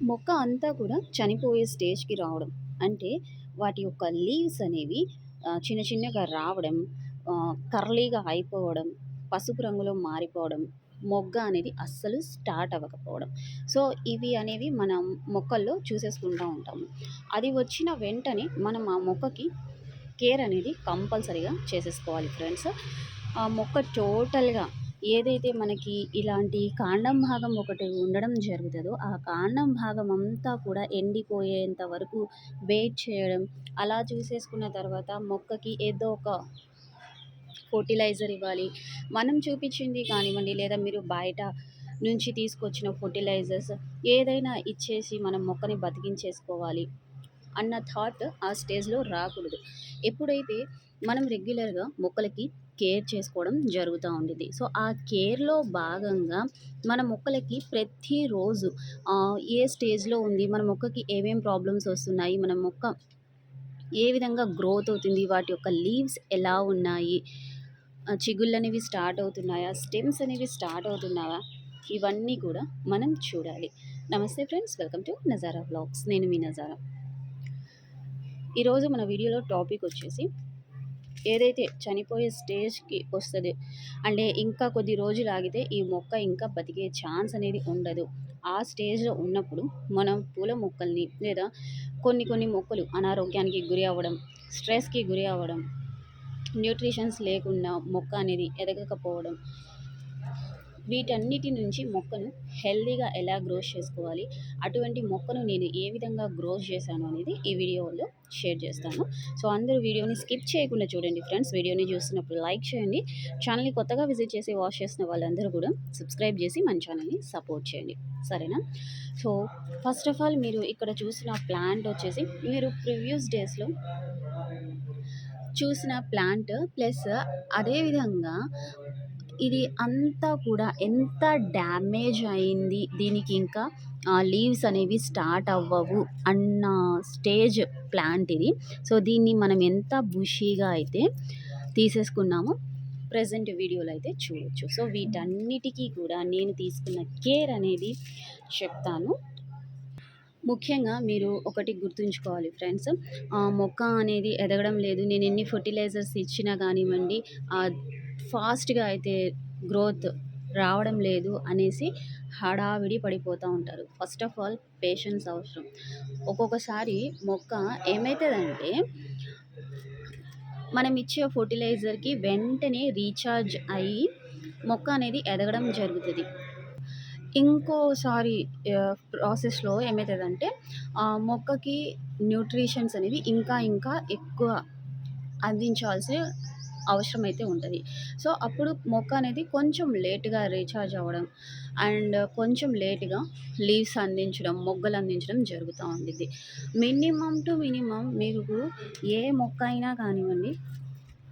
మొక్క అంతా కూడా చనిపోయే స్టేజ్‌కి రావడం. అంటే వాటి యొక్క లీవ్స్ అనేవి చిన్న చిన్నగా రావడం, కర్లీగా అయిపోవడం, పసుపు రంగులో మారిపోవడం, మొగ్గ అనేది అస్సలు స్టార్ట్ అవ్వకపోవడం. సో, ఇవి అనేవి మనం మొక్కల్లో చూసేసుకుంటా ఉంటాము. అది వచ్చిన వెంటనే మనం ఆ మొక్కకి కేర్ అనేది కంపల్సరీగా చేసేసుకోవాలి ఫ్రెండ్స్. ఆ మొక్క టోటల్‌గా ఏదైతే మనకి ఇలాంటి కాండం భాగం ఒకటి ఉండడం జరుగుతుందో ఆ కాండం భాగం అంతా కూడా ఎండిపోయేంత వరకు వెయిట్ చేయడం. అలా చూసేసుకున్న తర్వాత మొక్కకి ఏదో ఒక ఫర్టిలైజర్ ఇవ్వాలి. మనం చూపించింది కానివ్వండి, లేదా మీరు బయట నుంచి తీసుకొచ్చిన ఫర్టిలైజర్స్ ఏదైనా ఇచ్చేసి మనం మొక్కని బతికించేసుకోవాలి అన్న థాట్ ఆ స్టేజ్‌లో రాకూడదు. ఎప్పుడైతే మనం రెగ్యులర్‌గా మొక్కలకి కేర్ చేసుకోవడం జరుగుతూ ఉండేది సో, ఆ కేర్‌లో భాగంగా మన మొక్కలకి ప్రతిరోజు ఏ స్టేజ్‌లో ఉంది, మన మొక్కకి ఏమేం ప్రాబ్లమ్స్ వస్తున్నాయి, మన మొక్క ఏ విధంగా గ్రోత్ అవుతుంది, వాటి యొక్క లీవ్స్ ఎలా ఉన్నాయి, చిగుళ్ళు అనేవి స్టార్ట్ అవుతున్నాయా, స్టెమ్స్ అనేవి స్టార్ట్ అవుతున్నాయా, ఇవన్నీ కూడా మనం చూడాలి. నమస్తే friends welcome to Nazara vlogs. నేను మీ నజారా. ఈరోజు మన వీడియోలో టాపిక్ వచ్చేసి ఏదైతే చనిపోయే స్టేజ్‌కి వస్తుంది అంటే ఇంకా కొద్ది రోజులు ఆగితే ఈ మొక్క ఇంకా బతికే ఛాన్స్ అనేది ఉండదు. ఆ స్టేజ్‌లో ఉన్నప్పుడు మనం పూల మొక్కల్ని లేదా కొన్ని కొన్ని మొక్కలు అనారోగ్యానికి గురి అవ్వడం, స్ట్రెస్‌కి గురి అవ్వడం, న్యూట్రిషన్స్ లేకుండా మొక్క అనేది ఎదగకపోవడం వీటన్నిటి నుంచి మొక్కను హెల్దీగా ఎలా గ్రోస్ చేసుకోవాలి, అటువంటి మొక్కను నేను ఏ విధంగా గ్రోస్ చేశాను అనేది ఈ వీడియోలో షేర్ చేస్తాను. సో, అందరూ వీడియోని స్కిప్ చేయకుండా చూడండి ఫ్రెండ్స్. వీడియోని చూస్తున్నప్పుడు లైక్ చేయండి. ఛానల్‌ని కొత్తగా విజిట్ చేసి వాచ్ చేసిన వాళ్ళందరూ కూడా సబ్స్క్రైబ్ చేసి మన ఛానల్‌ని సపోర్ట్ చేయండి. సరేనా? సో, ఫస్ట్ ఆఫ్ ఆల్ మీరు ఇక్కడ చూసిన ప్లాంట్ వచ్చేసి మీరు ప్రివ్యూస్ డేస్‌లో చూసిన ప్లాంట్ ప్లస్ అదే విధంగా ఇది అంతా కూడా ఎంత డ్యామేజ్ అయింది, దీనికి ఇంకా లీవ్స్ అనేవి స్టార్ట్ అవ్వవు అన్న స్టేజ్ ప్లాంట్ ఇది. సో, దీన్ని మనం ఎంత బుషీగా అయితే తీసేసుకున్నామో ప్రజెంట్ వీడియోలో అయితే చూడొచ్చు. సో, వీటన్నిటికీ కూడా నేను తీసుకున్న కేర్ అనేది చెప్తాను. ముఖ్యంగా మీరు ఒకటి గుర్తుంచుకోవాలి ఫ్రెండ్స్. మొక్క అనేది ఎదగడం లేదు. నేను ఎన్ని ఫర్టిలైజర్స్ ఇచ్చినా కానివ్వండి, ఫాస్ట్‌గా అయితే గ్రోత్ రావడం లేదు అనేసి హడావిడి పడిపోతూ ఉంటారు. ఫస్ట్ ఆఫ్ ఆల్ పేషెన్స్ అవసరం. ఒక్కొక్కసారి మొక్క ఏమవుతుందంటే మనం ఇచ్చే ఫర్టిలైజర్కి వెంటనే రీఛార్జ్ అయ్యి మొక్క అనేది ఎదగడం జరుగుతుంది ఇంకోసారి ప్రాసెస్‌లో ఏమవుతుందంటే ఆ మొక్కకి న్యూట్రిషన్స్ అనేవి ఇంకా ఇంకా ఎక్కువ అందించాల్సి అవసరం అయితే ఉంటుంది సో, అప్పుడు మొక్క అనేది కొంచెం లేట్‌గా రీఛార్జ్ అవ్వడం అండ్ కొంచెం లేట్‌గా లీవ్స్ అందించడం, మొగ్గలు అందించడం జరుగుతూ ఉండిద్ది. మినిమమ్ టు మినిమమ్ మీకు ఏ మొక్క అయినా కానివ్వండి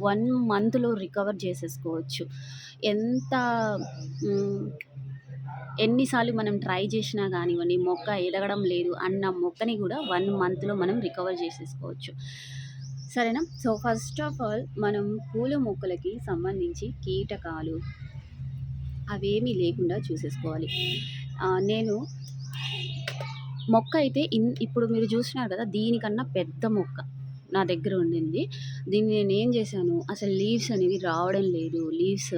వన్ మంత్‌లో రికవర్ చేసేసుకోవచ్చు. ఎంత ఎన్నిసార్లు మనం ట్రై చేసినా కానివ్వండి, మొక్క ఎదగడం లేదు అన్న మొక్కని కూడా వన్ మంత్‌లో మనం రికవర్ చేసేసుకోవచ్చు. సరేనా? సో, ఫస్ట్ ఆఫ్ ఆల్ మనం పూల మొక్కలకి సంబంధించి కీటకాలు అవేమీ లేకుండా చూసేసుకోవాలి. నేను మొక్క అయితే ఇన్ ఇప్పుడు మీరు చూసినారు కదా! దీనికన్నా పెద్ద మొక్క నా దగ్గర ఉండింది. దీన్ని నేనేం చేశాను, అసలు లీవ్స్ అనేవి రావడం లేదు. లీవ్స్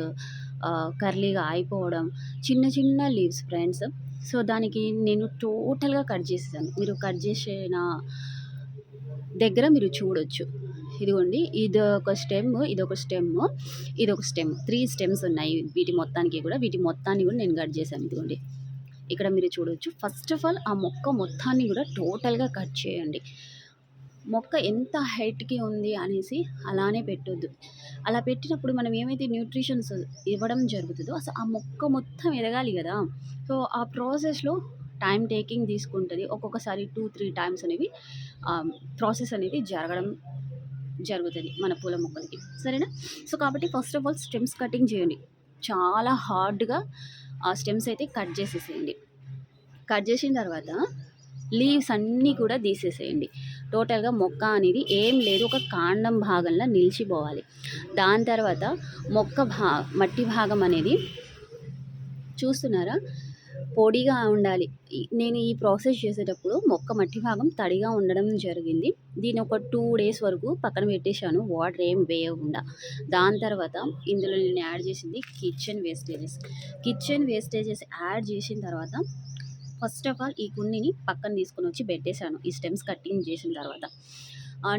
కర్లీగా అయిపోవడం, చిన్న చిన్న లీవ్స్ ఫ్రెండ్స్. సో, దానికి నేను టోటల్‌గా కట్ చేసేసాను. మీరు కట్ చేసిన దగ్గర మీరు చూడొచ్చు. ఇదిగోండి ఇదొక స్టెమ్, ఇదొక స్టెమ్, ఇదొక స్టెమ్. త్రీ స్టెమ్స్ ఉన్నాయి వీటి మొత్తానికి కూడా. వీటి మొత్తాన్ని కూడా నేను కట్ చేశాను. ఇదిగోండి. ఇక్కడ మీరు చూడొచ్చు. ఫస్ట్ ఆఫ్ ఆల్ ఆ మొక్క మొత్తాన్ని కూడా టోటల్‌గా కట్ చేయండి. మొక్క ఎంత హైట్‌కి ఉంది అనేసి అలానే పెట్టొద్దు. అలా పెట్టినప్పుడు మనం ఏమైతే న్యూట్రిషన్స్ ఇవ్వడం జరుగుతుందో అసలు ఆ మొక్క మొత్తం ఎదగాలి కదా సో, ఆ ప్రాసెస్‌లో టైం టేకింగ్ తీసుకుంటుంది ఒక్కొక్కసారి 2, 3 టైమ్స్ అనేవి ప్రాసెస్ అనేది జరగడం జరుగుతుంది మన పూల మొక్కలకి. సరేనా? సో, కాబట్టి first of all stems cutting చేయండి. చాలా హార్డ్‌గా ఆ స్టెమ్స్ అయితే కట్ చేసేసేయండి. కట్ చేసిన తర్వాత లీవ్స్ అన్నీ కూడా తీసేసేయండి. టోటల్‌గా మొక్క అనేది ఏం లేదు ఒక కాండం భాగంలో నిలిచిపోవాలి. దాని తర్వాత మొక్క భా మట్టి భాగం అనేది చూస్తున్నారా? పొడిగా ఉండాలి. నేను ఈ ప్రాసెస్ చేసేటప్పుడు మొక్క మట్టి భాగం తడిగా ఉండడం జరిగింది. దీని ఒక టూ డేస్ వరకు పక్కన పెట్టేశాను. వాటర్ ఏం వేయకుండా. దాని తర్వాత ఇందులో నేను యాడ్ చేసింది kitchen wastages. Kitchen wastages add చేసిన తర్వాత ఫస్ట్ ఆఫ్ ఆల్ ఈ కుండిని పక్కన తీసుకొని వచ్చి పెట్టేశాను. ఈ స్టెమ్స్ కటింగ్ చేసిన తర్వాత.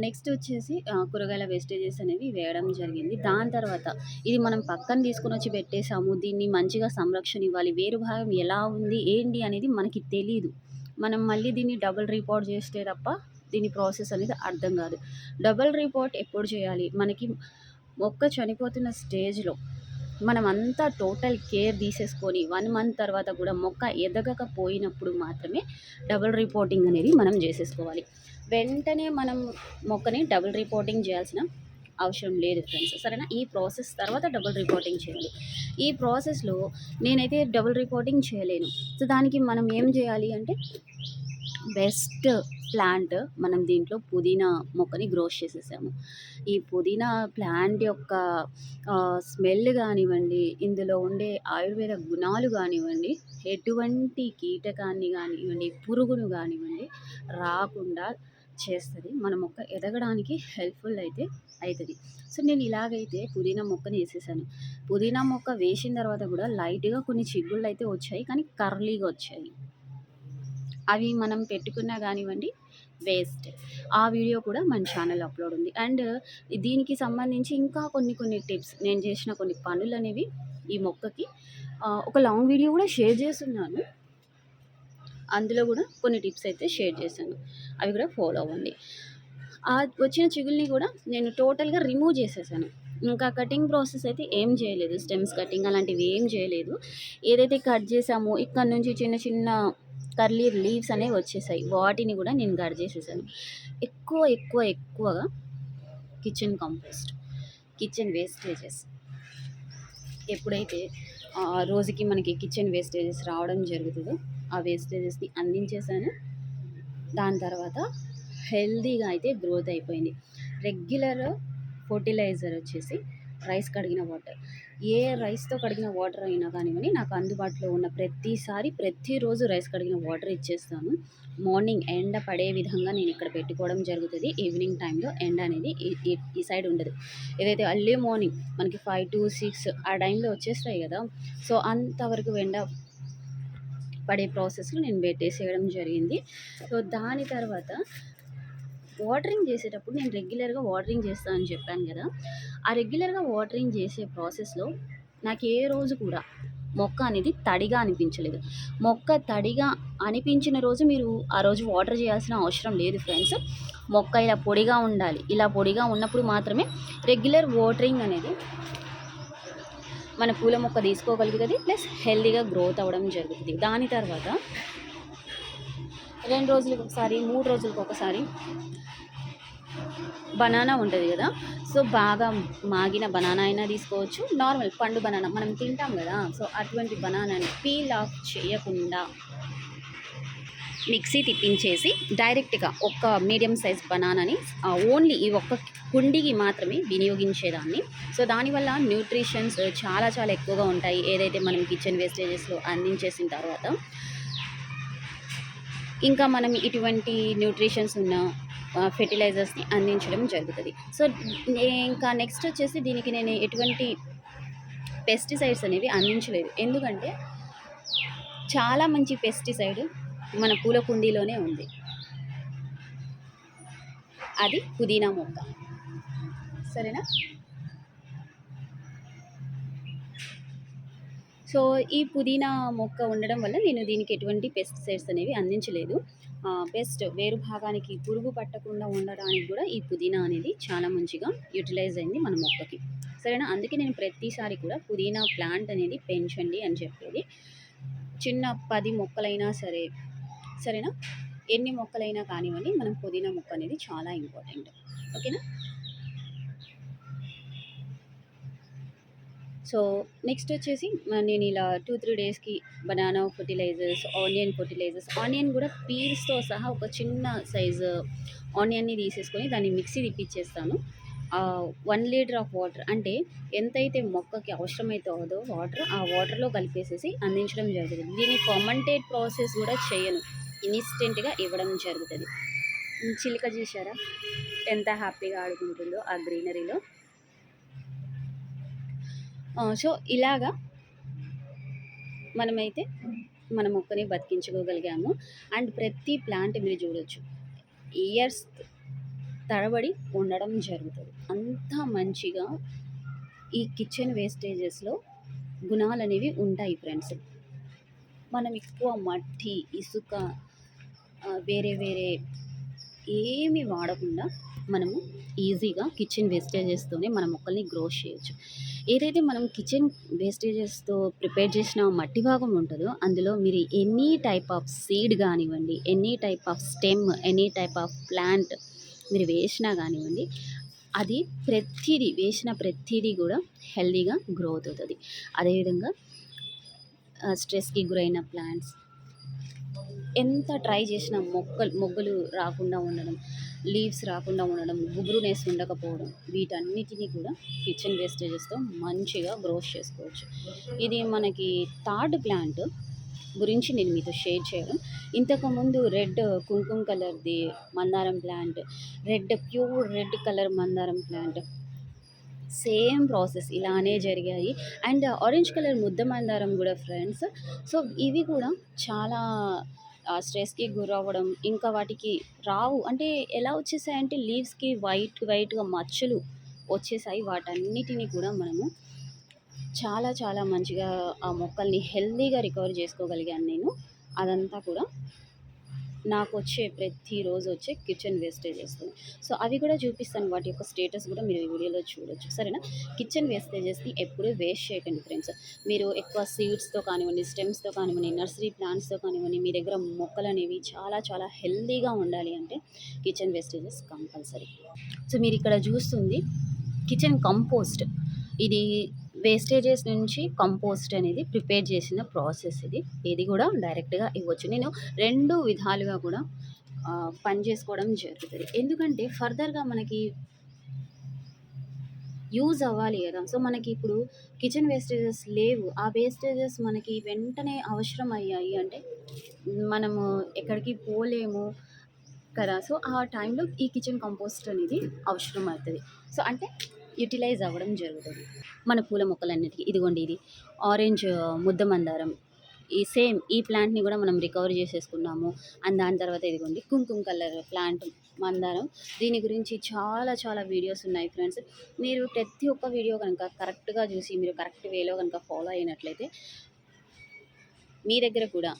నెక్స్ట్ వచ్చేసి కూరగాయల వేస్టేజెస్ అనేవి వేయడం జరిగింది. దాని తర్వాత ఇది మనం పక్కన తీసుకొనొచ్చి పెట్టేసాము. దీన్ని మంచిగా సంరక్షణ ఇవ్వాలి. వేరు భాగం ఎలా ఉంది, ఏంటి అనేది మనకి తెలీదు. మనం మళ్ళీ దీన్ని డబుల్ రిపోర్ట్ చేస్తే తప్ప దీని ప్రాసెస్ అనేది అర్థం కాదు. డబుల్ రిపోర్ట్ ఎప్పుడు చేయాలి? మనకి మొక్క చనిపోతున్న స్టేజ్‌లో మనం అంతా టోటల్ కేర్ తీసేసుకొని వన్ మంత్ తర్వాత కూడా మొక్క ఎదగకపోయినప్పుడు మాత్రమే డబుల్ రిపోర్టింగ్ అనేది మనం చేసేసుకోవాలి. వెంటనే మనం మొక్కని డబుల్ రిపోర్టింగ్ చేయాల్సిన అవసరం లేదు ఫ్రెండ్స్. సరేనా? ఈ ప్రాసెస్ తర్వాత డబుల్ రిపోర్టింగ్ చేయాలి. ఈ ప్రాసెస్‌లో నేనైతే డబుల్ రిపోర్టింగ్ చేయలేను. సో, దానికి మనం ఏం చేయాలి అంటే బెస్ట్ ప్లాంట్ మనం దీంట్లో పుదీనా మొక్కని గ్రోస్ చేసేసాము. ఈ పుదీనా ప్లాంట్ యొక్క స్మెల్ కానివ్వండి ఇందులో ఉండే ఆయుర్వేద గుణాలు కానివ్వండి ఎటువంటి కీటకాన్ని కానివ్వండి పురుగును కానివ్వండి రాకుండా చేస్తుంది మన మొక్క ఎదగడానికి హెల్ప్‌ఫుల్ అయితే అవుతుంది సో, నేను ఇలాగైతే పుదీనా మొక్కని వేసేసాను పుదీనా మొక్క వేసిన తర్వాత కూడా లైట్‌గా కొన్ని చిగుళ్ళైతే వచ్చాయి. కానీ కర్లీగా వచ్చాయి. అవి మనం పెట్టుకున్నా కానివ్వండి వేస్ట్. ఆ వీడియో కూడా మన ఛానల్ అప్‌లోడ్ ఉంది. అండ్ దీనికి సంబంధించి ఇంకా కొన్ని కొన్ని టిప్స్ నేను చేసిన కొన్ని పనులనేవి ఈ మొక్కకి ఒక లాంగ్ వీడియో కూడా షేర్ చేస్తున్నాను అందులో కూడా కొన్ని టిప్స్ అయితే షేర్ చేశాను. అవి కూడా ఫాలో అవ్వండి. ఆ వచ్చిన చిగుల్ని కూడా నేను టోటల్‌గా రిమూవ్ చేసేసాను. ఇంకా కటింగ్ ప్రాసెస్ అయితే ఏం చేయలేదు. స్టెమ్స్ కటింగ్ అలాంటివి ఏం చేయలేదు. ఏదైతే కట్ చేసామో ఇక్కడ నుంచి చిన్న చిన్న కర్లీ లీవ్స్ అనేవి వచ్చేసాయి. వాటిని కూడా నేను కట్ చేసేసాను. ఎక్కువ ఎక్కువ ఎక్కువగా కిచెన్ కంపోస్ట్, కిచెన్ వేస్టేజెస్ ఎప్పుడైతే రోజుకి మనకి కిచెన్ వేస్టేజెస్ రావడం జరుగుతుందో ఆ వేస్టేజెస్‌ని అందించేసాను. దాని తర్వాత హెల్తీగా అయితే గ్రోత్ అయిపోయింది. రెగ్యులర్ ఫెర్టిలైజర్ వచ్చేసి రైస్ కడిగిన వాటర్. ఏ రైస్‌తో కడిగిన వాటర్ అయినా కానివ్వండి నాకు అందుబాటులో ఉన్న ప్రతిసారి ప్రతిరోజు రైస్ కడిగిన వాటర్ ఇచ్చేస్తాను. మార్నింగ్ ఎండ పడే విధంగా నేను ఇక్కడ పెట్టుకోవడం జరుగుతుంది ఈవినింగ్ టైంలో ఎండ అనేది ఈ ఈ సైడ్ ఉండదు. ఏదైతే ఎర్లీ మార్నింగ్ మనకి 5-6 ఆ టైంలో వచ్చేస్తాయి కదా! సో, అంతవరకు ఎండ పడే ప్రాసెస్‌లో నేను పెట్టేసేయడం జరిగింది. సో, దాని తర్వాత వాటరింగ్ చేసేటప్పుడు నేను రెగ్యులర్‌గా వాటరింగ్ చేస్తాను అని చెప్పాను కదా! ఆ రెగ్యులర్‌గా వాటరింగ్ చేసే ప్రాసెస్‌లో నాకు ఏ రోజు కూడా మొక్క అనేది తడిగా అనిపించలేదు. మొక్క తడిగా అనిపించిన రోజు మీరు ఆ రోజు వాటర్ చేయాల్సిన అవసరం లేదు ఫ్రెండ్స్. మొక్క ఇలా పొడిగా ఉండాలి. ఇలా పొడిగా ఉన్నప్పుడు మాత్రమే రెగ్యులర్ వాటరింగ్ అనేది మన పూల మొక్క తీసుకోగలుగుతది. ప్లస్ హెల్దీగా గ్రోత్ అవ్వడం జరుగుతుంది దాని తర్వాత రెండు రోజులకు ఒకసారి మూడు రోజులకు ఒకసారి బనానా ఉంటుంది కదా! సో, బాగా మాగిన బనానా అయినా తీసుకోవచ్చు. నార్మల్ పండు బనానా మనం తింటాం కదా! సో, అటువంటి బనానాని పీల్ ఆఫ్ చేయకుండా మిక్సీ తిప్పించేసి డైరెక్ట్‌గా ఒక్క మీడియం సైజ్ బనానాని ఓన్లీ ఈ ఒక్క కుండీకి మాత్రమే వినియోగించేదాన్ని. సో, దానివల్ల న్యూట్రిషన్స్ చాలా చాలా ఎక్కువగా ఉంటాయి. ఏదైతే మనం కిచెన్ వేస్టేజెస్‌లో అందించేసిన తర్వాత ఇంకా మనం ఇటువంటి న్యూట్రిషన్స్ ఉన్న ఫెర్టిలైజర్స్‌ని అందించడం జరుగుతుంది సో, ఇంకా నెక్స్ట్ వచ్చేసి దీనికి నేను ఎటువంటి పెస్టిసైడ్స్ అనేవి అందించలేదు. ఎందుకంటే చాలా మంచి పెస్టిసైడ్ మన పూల కుండీలోనే ఉంది. అది పుదీనా మొక్క. సరేనా? సో, ఈ పుదీనా మొక్క ఉండడం వల్ల నేను దీనికి ఎటువంటి పెస్టిసైడ్స్ అనేవి అందించలేదు. బెస్ట్ వేరు భాగానికి పురుగు పట్టకుండా ఉండడానికి కూడా ఈ పుదీనా అనేది చాలా మంచిగా యుటిలైజ్ అయింది మన మొక్కకి. సరేనా? అందుకే నేను ప్రతిసారి కూడా పుదీనా ప్లాంట్ అనేది పెంచండి అని చెప్పేది. చిన్న పది మొక్కలైనా సరే సరేనా? ఎన్ని మొక్కలైనా కానివ్వండి మనం పుదీనా మొక్క అనేది చాలా ఇంపార్టెంట్. ఓకేనా? సో, నెక్స్ట్ వచ్చేసి నేను ఇలా 2, 3 డేస్‌కి banana fertilizers, onion fertilizers onion కూడా పీల్స్‌తో సహా ఒక చిన్న సైజు ఆనియన్‌ని తీసేసుకొని దాన్ని మిక్సీ తిప్పిచ్చేస్తాను. ఆహ్, 1 లీటర్ ఆఫ్ వాటర్ అంటే ఎంతైతే మొక్కకి అవసరమైతదో వాటర్, ఆ వాటర్‌లో కలిపేసేసి అందించడం జరుగుతుంది దీన్ని ఫర్మెంటెడ్ ప్రాసెస్ కూడా చేయను. ఇన్‌స్టెంట్‌గా ఇవ్వడం జరుగుతుంది చిలిక చిలుక ఎంత హ్యాపీగా ఆడుకుంటుందో ఆ గ్రీనరీలో. సో, ఇలాగా మనమైతే మన మొక్కని బతికించుకోగలిగాము. అండ్ ప్రతి ప్లాంట్ మీరు చూడొచ్చు. ఇయర్స్ తడబడి ఉండడం జరుగుతుంది అంత మంచిగా ఈ కిచెన్ వేస్టేజెస్‌లో గుణాలు అనేవి ఉంటాయి ఫ్రెండ్స్. మనం ఎక్కువ మట్టి, ఇసుక వేరే వేరే ఏమి వాడకుండా మనము ఈజీగా కిచెన్ వేస్టేజెస్‌తోనే మన మొక్కల్ని గ్రో చేయొచ్చు. ఏదైతే మనం కిచెన్ వేస్టేజెస్‌తో ప్రిపేర్ చేసిన మట్టి భాగం ఉంటుందో అందులో మీరు ఎనీ టైప్ ఆఫ్ సీడ్ కానివ్వండి any type of stem, any type of plant మీరు వేసినా కానివ్వండి అది ప్రతిదీ వేసిన ప్రతిదీ కూడా హెల్తీగా గ్రో అవుతుంది. అదేవిధంగా స్ట్రెస్‌కి గురైన ప్లాంట్స్ ఎంత ట్రై చేసినా మొక్కలు మొగ్గలు రాకుండా ఉండడం, లీవ్స్ రాకుండా ఉండడం, గుబురునెస్ ఉండకపోవడం వీటన్నిటిని కూడా కిచెన్ వేస్టేజెస్‌తో మంచిగా గ్రోస్ చేసుకోవచ్చు. ఇది మనకి థర్డ్ ప్లాంట్ గురించి నేను మీతో షేర్ చేయడం. ఇంతకుముందు రెడ్ కుంకుమ కలర్‌ది మందారం plant, red pure red colour మందారం ప్లాంట్ సేమ్ ప్రాసెస్ ఇలానే జరిగాయి. అండ్ ఆరెంజ్ కలర్ ముద్ద మందారం కూడా ఫ్రెండ్స్. సో, ఇవి కూడా చాలా స్ట్రెస్‌కి గురవ్వడం, ఇంకా వాటికి రావు. అంటే ఎలా వచ్చేసాయంటే లీవ్స్‌కి వైట్ వైట్‌గా మచ్చలు వచ్చేసాయి. వాటన్నిటిని కూడా మనము చాలా చాలా మంచిగా ఆ మొక్కల్ని హెల్దీగా రికవర్ చేసుకోగలిగాను నేను. అదంతా కూడా నాకు వచ్చే ప్రతిరోజు వచ్చే కిచెన్ వేస్టేజెస్ సో, అవి కూడా చూపిస్తాను. వాటి యొక్క స్టేటస్ కూడా మీరు ఈ వీడియోలో చూడొచ్చు. సరేనా? కిచెన్ వేస్టేజెస్‌ని ఎప్పుడూ వేస్ట్ చేయకండి ఫ్రెండ్స్. మీరు ఎక్కువ సీడ్స్‌తో కానివ్వండి, స్టెమ్స్‌తో కానివ్వండి, నర్సరీ ప్లాంట్స్‌తో కానివ్వండి, మీ దగ్గర మొక్కలనేవి చాలా చాలా హెల్దీగా ఉండాలి అంటే కిచెన్ వేస్టేజెస్ కంపల్సరీ. సో, మీరు ఇక్కడ చూస్తుంది కిచెన్ కంపోస్ట్. ఇది వేస్టేజెస్ నుంచి కంపోస్ట్ అనేది ప్రిపేర్ చేసిన ప్రాసెస్ ఇది. ఇది కూడా డైరెక్ట్‌గా ఇవ్వచ్చు. నేను రెండు విధాలుగా కూడా పని చేసుకోవడం జరుగుతుంది ఎందుకంటే ఫర్దర్‌గా మనకి యూజ్ అవ్వాలి కదా సో, మనకి ఇప్పుడు కిచెన్ వేస్టేజెస్ లేవు. ఆ వేస్టేజెస్ మనకి వెంటనే అవసరం అయ్యాయి అంటే మనము ఎక్కడికి పోలేము కదా! సో, ఆ టైంలో ఈ కిచెన్ కంపోస్ట్ అనేది అవసరం అవుతుంది సో, అంటే యుటిలైజ్ అవ్వడం జరుగుతుంది మన పూల మొక్కలన్నిటికీ ఇదిగోండి ఇది ఆరెంజ్ ముద్ద మందారం. ఈ సేమ్ ఈ ప్లాంట్‌ని కూడా మనం రికవర్ చేసేసుకున్నాము. అండ్ దాని తర్వాత ఇదిగోండి కుంకుమ కలర్ ప్లాంట్ మందారం. దీని గురించి చాలా చాలా వీడియోస్ ఉన్నాయి ఫ్రెండ్స్. మీరు ప్రతి ఒక్క వీడియో కనుక కరెక్ట్‌గా చూసి మీరు కరెక్ట్ వేలో కనుక ఫాలో అయినట్లయితే మీ దగ్గర కూడా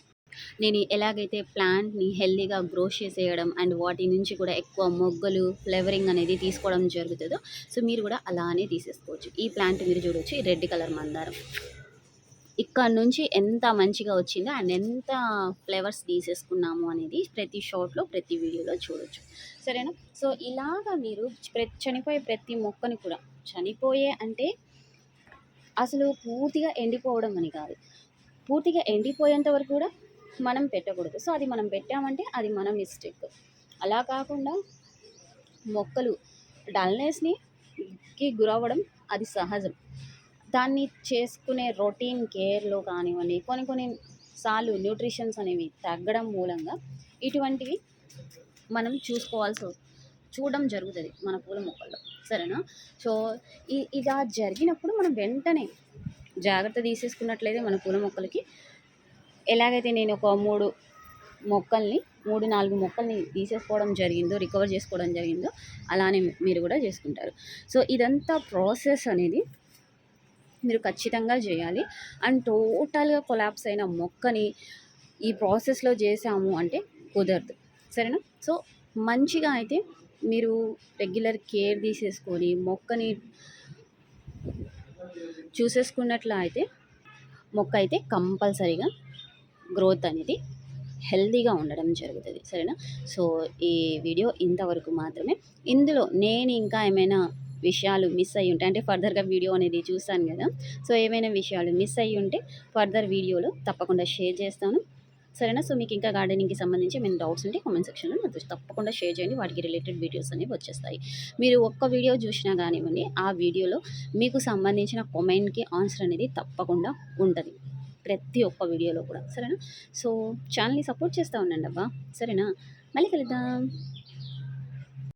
నేను ఎలాగైతే ప్లాంట్‌ని హెల్దీగా గ్రో చేసేయడం అండ్ వాటి నుంచి కూడా ఎక్కువ మొగ్గలు, ఫ్లేవరింగ్ అనేది తీసుకోవడం జరుగుతుందో సో, మీరు కూడా అలానే తీసేసుకోవచ్చు. ఈ ప్లాంట్ మీరు చూడవచ్చు రెడ్ కలర్ మందారం. ఇక్కడ నుంచి ఎంత మంచిగా వచ్చిందో అండ్ ఎంత ఫ్లేవర్స్ తీసేసుకున్నాము అనేది ప్రతి షాట్‌లో, ప్రతి వీడియోలో చూడొచ్చు. సరేనా? సో, ఇలాగా మీరు చనిపోయే ప్రతి మొక్కని కూడా చనిపోయే అంటే అసలు పూర్తిగా ఎండిపోవడం అని కాదు. పూర్తిగా ఎండిపోయేంత వరకు కూడా మనం పెట్టకూడదు. సో, అది మనం పెట్టామంటే అది మన మిస్టేక్. అలా కాకుండా మొక్కలు డల్‌నెస్‌ని కి గురవ్వడం అది సహజం. దాన్ని చేసుకునే రొటీన్ కేర్‌లో కానివ్వండి, కొన్ని కొన్ని సార్లు న్యూట్రిషన్స్ అనేవి తగ్గడం మూలంగా ఇటువంటివి మనం చూసుకోవాల్సి చూడడం జరుగుతుంది మన పూల మొక్కల్లో. సరేనా? సో, ఇలా జరిగినప్పుడు మనం వెంటనే జాగ్రత్త తీసేసుకున్నట్లయితే మన పూల మొక్కలకి ఎలాగైతే నేను ఒక మూడు మొక్కల్ని 3, 4 మొక్కల్ని తీసేసుకోవడం జరిగిందో, రికవర్ చేసుకోవడం జరిగిందో అలానే మీరు కూడా చేసుకుంటారు. సో, ఇదంతా ప్రాసెస్ అనేది మీరు ఖచ్చితంగా చేయాలి. అండ్ టోటల్‌గా కొలాప్స్ అయిన మొక్కని ఈ ప్రాసెస్‌లో చేసాము అంటే కుదరదు. సరేనా? సో, మంచిగా అయితే మీరు రెగ్యులర్ కేర్ తీసేసుకొని మొక్కని చూసేసుకున్నట్లు అయితే మొక్క అయితే కంపల్సరీగా గ్రోత్ అనేది హెల్దీగా ఉండడం జరుగుతుంది. సరేనా? సో ఈ వీడియో ఇంతవరకు మాత్రమే. ఇందులో నేను ఇంకా ఏమైనా విషయాలు మిస్ అయ్యి ఉంటాయి అంటే ఫర్దర్గా వీడియో అనేది చూస్తాను కదా. సో ఏమైనా విషయాలు మిస్ అయ్యి ఉంటే ఫర్దర్ వీడియోలో తప్పకుండా షేర్ చేస్తాను. సరేనా? సో మీకు ఇంకా గార్డెనింగ్కి సంబంధించి మేము డౌట్స్ ఉంటే కామెంట్ సెక్షన్లో నాకు తప్పకుండా షేర్ చేయండి. వాటికి రిలేటెడ్ వీడియోస్ అనేవి వచ్చేస్తాయి. మీరు ఒక్క వీడియో చూసినా కానివ్వండి ఆ వీడియోలో మీకు సంబంధించిన కామెంట్కి ఆన్సర్ అనేది తప్పకుండా ఉంటుంది. ప్రతి ఒక్క వీడియోలో కూడా సరేనా? సో ఛానల్ని సపోర్ట్ చేస్తూ ఉండండి అబ్బా సరేనా? మళ్ళీ కలుద్దాం.